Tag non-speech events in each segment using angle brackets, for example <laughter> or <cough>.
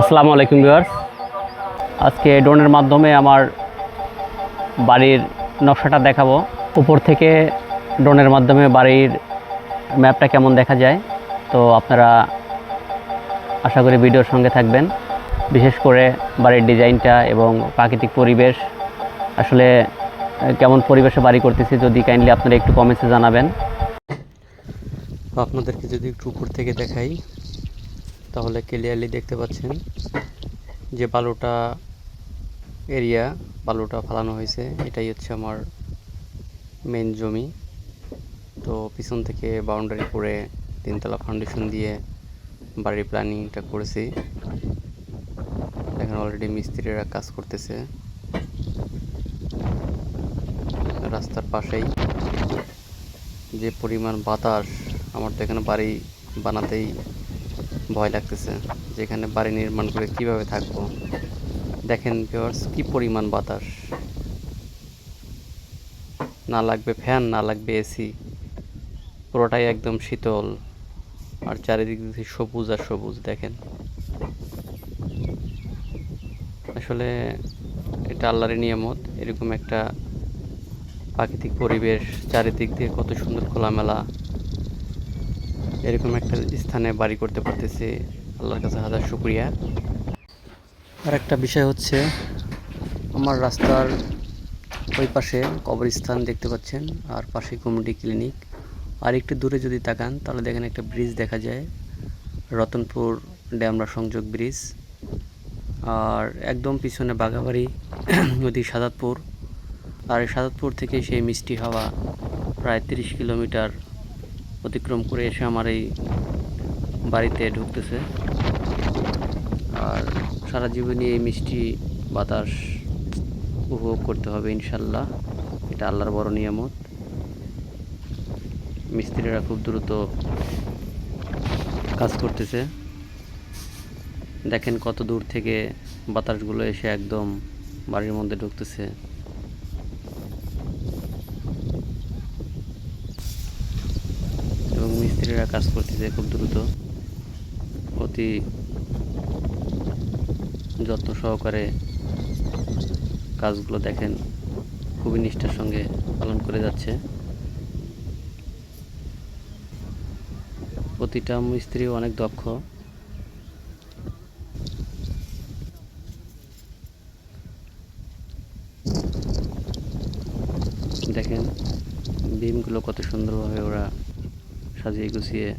আসসালামু আলাইকুম ভিউয়ার্স। আজকে ড্রোনের মাধ্যমে আমার বাড়ির নকশাটা দেখাবো। উপর থেকে ড্রোনের মাধ্যমে বাড়ির ম্যাপটা কেমন দেখা যায়, তো আপনারা আশা করি ভিডিওর সঙ্গে থাকবেন। বিশেষ করে বাড়ির ডিজাইনটা এবং প্রাকৃতিক পরিবেশ, আসলে কেমন পরিবেশে বাড়ি করতেছি যদি কাইন্ডলি আপনারা একটু কমেন্টসে জানাবেন। আপনাদেরকে যদি একটু উপর থেকে দেখাই তাহলে ক্লিয়ারলি দেখতে পাচ্ছেন যে বালুটা এরিয়া বালুটা ফালানো হয়েছে। এটাই হচ্ছে আমার মেন জমি। তো পিছন থেকে বাউন্ডারি করে তিনতলা ফাউন্ডেশন দিয়ে বাড়ির প্ল্যানিংটা করেছি। এখানে অলরেডি মিস্ত্রিরা কাজ করতেছে। রাস্তার পাশেই যে পরিমাণ বাতাস, আমার তো এখানে বাড়ি বানাতেই ভয় লাগতেছে যেখানে বাড়ি নির্মাণ করে কীভাবে থাকব। দেখেন ভিউয়ার্স কি পরিমাণ বাতাস। না লাগবে ফ্যান না লাগবে এসি পুরোটাই একদম শীতল। আর চারিদিক দিয়ে সবুজ আর সবুজ, দেখেন। আসলে এটা আল্লাহরের নিয়ামত, এরকম একটা প্রাকৃতিক পরিবেশ, চারিদিক দিয়ে কত সুন্দর খোলামেলা। এরকম একটা স্থানে বাড়ি করতে পারতেছি। আল্লাহর কাছে হাজার শুক্রিয়া। আর একটা বিষয় হচ্ছে, আমার রাস্তার ওই পাশে কবরস্থান দেখতে পাচ্ছেন, আর পাশে কমিউনিটি ক্লিনিক। আর একটু দূরে যদি তাকান, তাহলে দেখেন একটা ব্রিজ দেখা যায়। রতনপুর ড্যামরা সংযোগ ব্রিজ। আর একদম পিছনে বাঘাবাড়ি, <clears throat> নদী সাদাতপুর। আর সাদাতপুর থেকে সেই মিষ্টি হাওয়া প্রায় তিরিশ কিলোমিটার অতিক্রম করে এসে আমার এই বাড়িতে ঢুকতেছে। আর সারা জীবনই এই মিষ্টি বাতাস উপভোগ করতে হবে ইনশাল্লাহ। এটা আল্লাহর বড় নিয়ামত। মিস্ত্রিরা খুব দ্রুত কাজ করতেছে। দেখেন কত দূর থেকে বাতাসগুলো এসে একদম বাড়ির মধ্যে ঢুকতেছে। মিস্ত্রিরা কাজ করতেছে খুব দ্রুত। অতি যত্ন সহকারে কাজগুলো দেখেন, খুবই নিষ্ঠার সঙ্গে পালন করে যাচ্ছে। প্রতিটা মিস্ত্রি অনেক দক্ষ। দেখেন, বিমগুলো কত সুন্দরভাবে ওরা সাজিয়ে গুছিয়ে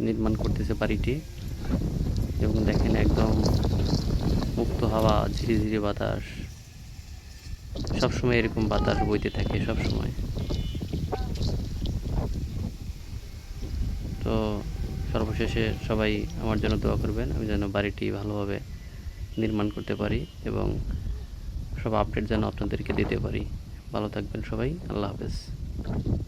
নির্মাণ করতেছে বাড়িটি। এবং দেখেন একদম মুক্ত হাওয়া ঝিরি ঝিরি বাতাস। সবসময় এরকম বাতাস বইতে থাকে, সবসময়। তো সর্বশেষে সবাই আমার জন্য দোয়া করবেন, আমি যেন বাড়িটি ভালোভাবে নির্মাণ করতে পারি এবং সব আপডেট যেন আপনাদেরকে দিতে পারি। ভালো থাকবেন সবাই, আল্লাহ হাফেজ।